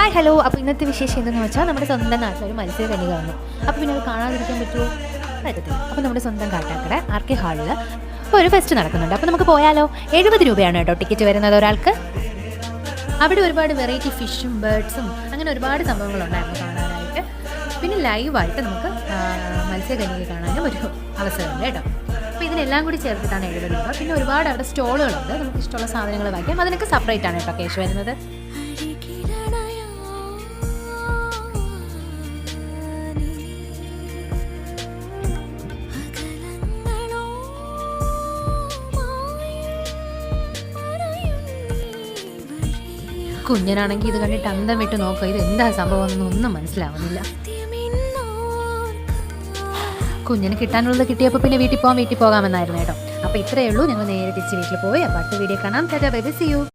Hi hello അപ്പോൾ ഇന്നത്തെ വിശേഷം എന്തെന്ന് വെച്ചാൽ നമ്മുടെ സ്വന്തം നാട്ടിൽ ഒരു മത്സ്യകന്യക വന്നു അപ്പോൾ പിന്നെ അത് കാണാതിരിക്കാൻ പറ്റുമോ? പറ്റത്തില്ല. അപ്പോൾ നമ്മുടെ സ്വന്തം കാട്ടാക്കട ആർ കെ ഹാളിൽ ഒരു ഫെസ്റ്റ് നടക്കുന്നുണ്ട്. അപ്പോൾ നമുക്ക് പോയാലോ? എഴുപത് രൂപയാണ് കേട്ടോ ടിക്കറ്റ് വരുന്നത് ഒരാൾക്ക്. അവിടെ ഒരുപാട് വെറൈറ്റി ഫിഷും ബേർഡ്സും അങ്ങനെ ഒരുപാട് സംഭവങ്ങളുണ്ടായിരുന്നു കാണാനായിട്ട്. പിന്നെ ലൈവായിട്ട് നമുക്ക് മത്സ്യ മത്സ്യകന്യക കാണാനും ഒരു അവസരമുണ്ട് കേട്ടോ. അപ്പോൾ ഇതിനെല്ലാം കൂടി ചേർത്തിട്ടാണ് എഴുതുന്നത് പിന്നെ ഒരുപാട് അവിടെ സ്റ്റോളുകളുണ്ട് നമുക്ക് ഇഷ്ടമുള്ള സാധനങ്ങൾ വാങ്ങിക്കാം. അതിനൊക്കെ സെപ്പറേറ്റ് ആണ് കേട്ടോ കേശ് വരുന്നത്. കുഞ്ഞനാണെങ്കിൽ ഇത് കണ്ടിട്ട് അന്തം വിട്ട് നോക്കുക ഇത് എന്താ സംഭവം ഒന്നും മനസ്സിലാവുന്നില്ല. കുഞ്ഞിന് കിട്ടാനുള്ളത് കിട്ടിയപ്പോൾ പിന്നെ വീട്ടിൽ പോകാൻ വീട്ടിൽ പോകാമെന്നായിരുന്നു കേട്ടോ. അപ്പോൾ ഇത്രയേ ഉള്ളൂ. ഞങ്ങൾ നേരെ തിരിച്ച് വീട്ടിൽ പോയി. അപ്പോൾ അടുത്ത വീഡിയോ കാണാം. Tata bye see you.